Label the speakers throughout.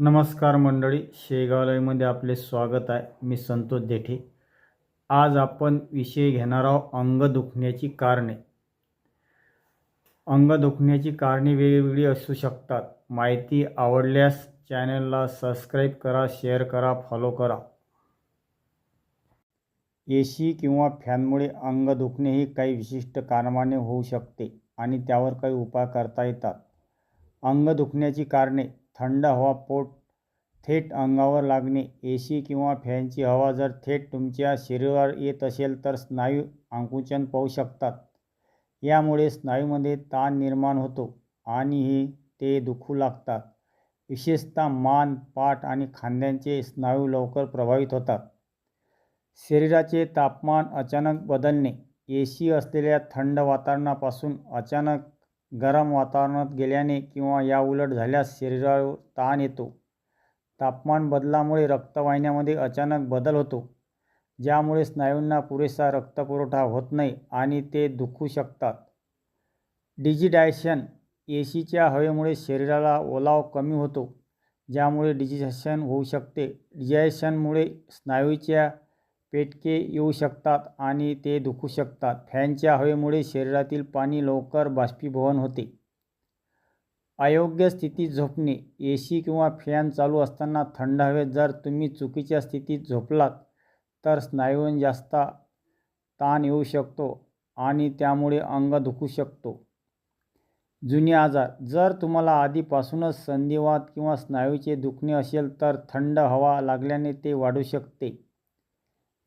Speaker 1: नमस्कार मंडळी शेगावलाईमध्ये आपले स्वागत आहे. मी संतोष देठे आज आपण विषय घेणार आहोत अंग दुखण्याची कारणे. अंग दुखण्याची कारणे वेगवेगळी असू शकतात. माहिती आवडल्यास चॅनलला सबस्क्राईब करा शेअर करा फॉलो करा. ए सी किंवा फॅनमुळे अंग दुखणे हे काही विशिष्ट कारणाने होऊ शकते आणि त्यावर काही उपाय करता येतात. अंग दुखण्याची कारणे. थंड हवा पोट थेट अंगावर लागणे ए सी किंवा फॅनची हवा जर थेट तुमच्या शरीरावर येत असेल तर स्नायू आकुंचन पाहू शकतात. यामुळे स्नायूमध्ये ताण निर्माण होतो आणि ही ते दुखू लागतात. विशेषतः मान पाठ आणि खांद्यांचे स्नायू लवकर प्रभावित होतात. शरीराचे तापमान अचानक बदलणे ए सी असलेल्या थंड वातावरणापासून अचानक गरम वातावरणात गेल्याने किंवा याउलट झाल्यास शरीरावर ताण येतो. तापमान बदलामुळे रक्तवाहिन्यामध्ये अचानक बदल होतो ज्यामुळे स्नायूंना पुरेसा रक्तपुरवठा होत नाही आणि ते दुखू शकतात. डिजिडायशन ए सीच्या हवेमुळे शरीराला ओलाव कमी होतो ज्यामुळे डिजिशन होऊ शकते. डिजायशनमुळे स्नायूच्या पेटके येऊ शकतात आणि ते दुखू शकतात. फॅनच्या हवेमुळे शरीरातील पाणी लवकर बाष्पीभवन होते. अयोग्य स्थितीत झोपणे ए सी किंवा फॅन चालू असताना थंड हवेत जर तुम्ही चुकीच्या स्थितीत झोपलात तर स्नायूंवर जास्त ताण येऊ शकतो आणि त्यामुळे अंग दुखू शकतो. जुने आजार जर तुम्हाला आधीपासूनच संधिवात किंवा स्नायूचे दुखणे असेल तर थंड हवा लागल्याने ते वाढू शकते.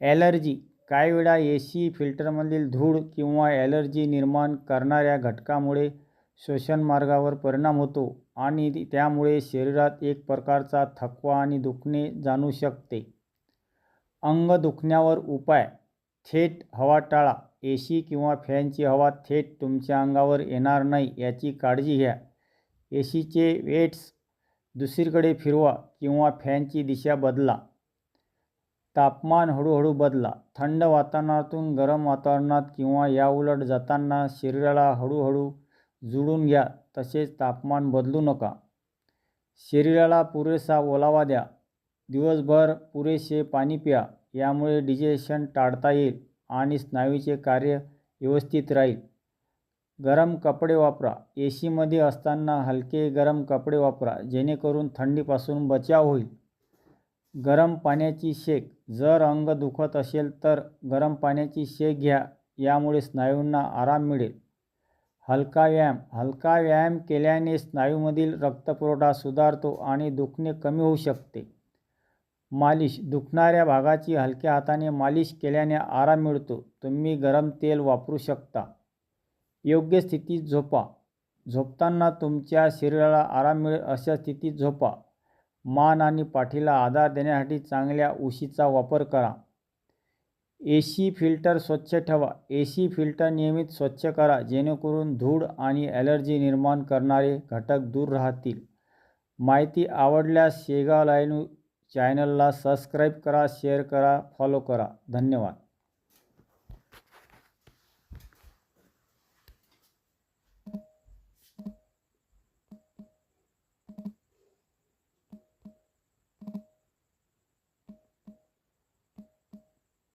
Speaker 1: ॲलर्जी. काही वेळा ए सी फिल्टरमधील धूळ किंवा ॲलर्जी निर्माण करणाऱ्या घटकामुळे श्वसनमार्गावर परिणाम होतो आणि त्यामुळे शरीरात एक प्रकारचा थकवा आणि दुखणे जाणू शकते. अंग दुखण्यावर उपाय. थेट हवा टाळा. ए सी किंवा फॅनची हवा थेट तुमच्या अंगावर येणार नाही याची काळजी घ्या. ए सीचे वेट्स दुसरीकडे फिरवा किंवा फॅनची दिशा बदला. तापमान हळूहळू बदला. थंड वातावरणातून गरम वातावरणात किंवा याउलट जाताना शरीराला हळूहळू जुळून घ्या. तसेच तापमान बदलू नका. शरीराला पुरेसा ओलावा द्या. दिवसभर पुरेसे पाणी प्या. यामुळे डिजेशन टाळता येईल आणि स्नायूचे कार्य व्यवस्थित राहील. गरम कपडे वापरा. ए सीमध्ये असताना हलके गरम कपडे वापरा. जेणेकरून थंडीपासून बचाव होईल. गरम पाण्याची शेक जर अंग दुखत असेल तर गरम पाण्याची शेक घ्या यामुळे स्नायूंना आराम मिळेल. हलका व्यायाम हलका व्यायाम केल्याने स्नायूमधील रक्तपुरवठा सुधारतो आणि दुखणे कमी होऊ शकते. मालिश दुखणाऱ्या भागाची हलक्या हाताने मालिश केल्याने आराम मिळतो. तुम्ही गरम तेल वापरू शकता. योग्य स्थितीत झोपा. झोपताना तुमच्या शरीराला आराम मिळेल अशा स्थितीत झोपा. मान आणि पाठीला आधार देण्यासाठी चांगल्या उशीचा वापर करा. ए सी फिल्टर स्वच्छ ठेवा. ए सी फिल्टर नियमित स्वच्छ करा जेणेकरून धूळ आणि ॲलर्जी निर्माण करणारे घटक दूर राहतील. माहिती आवडल्यास शेगाव लाईन चॅनलला सबस्क्राईब करा शेअर करा फॉलो करा. धन्यवाद.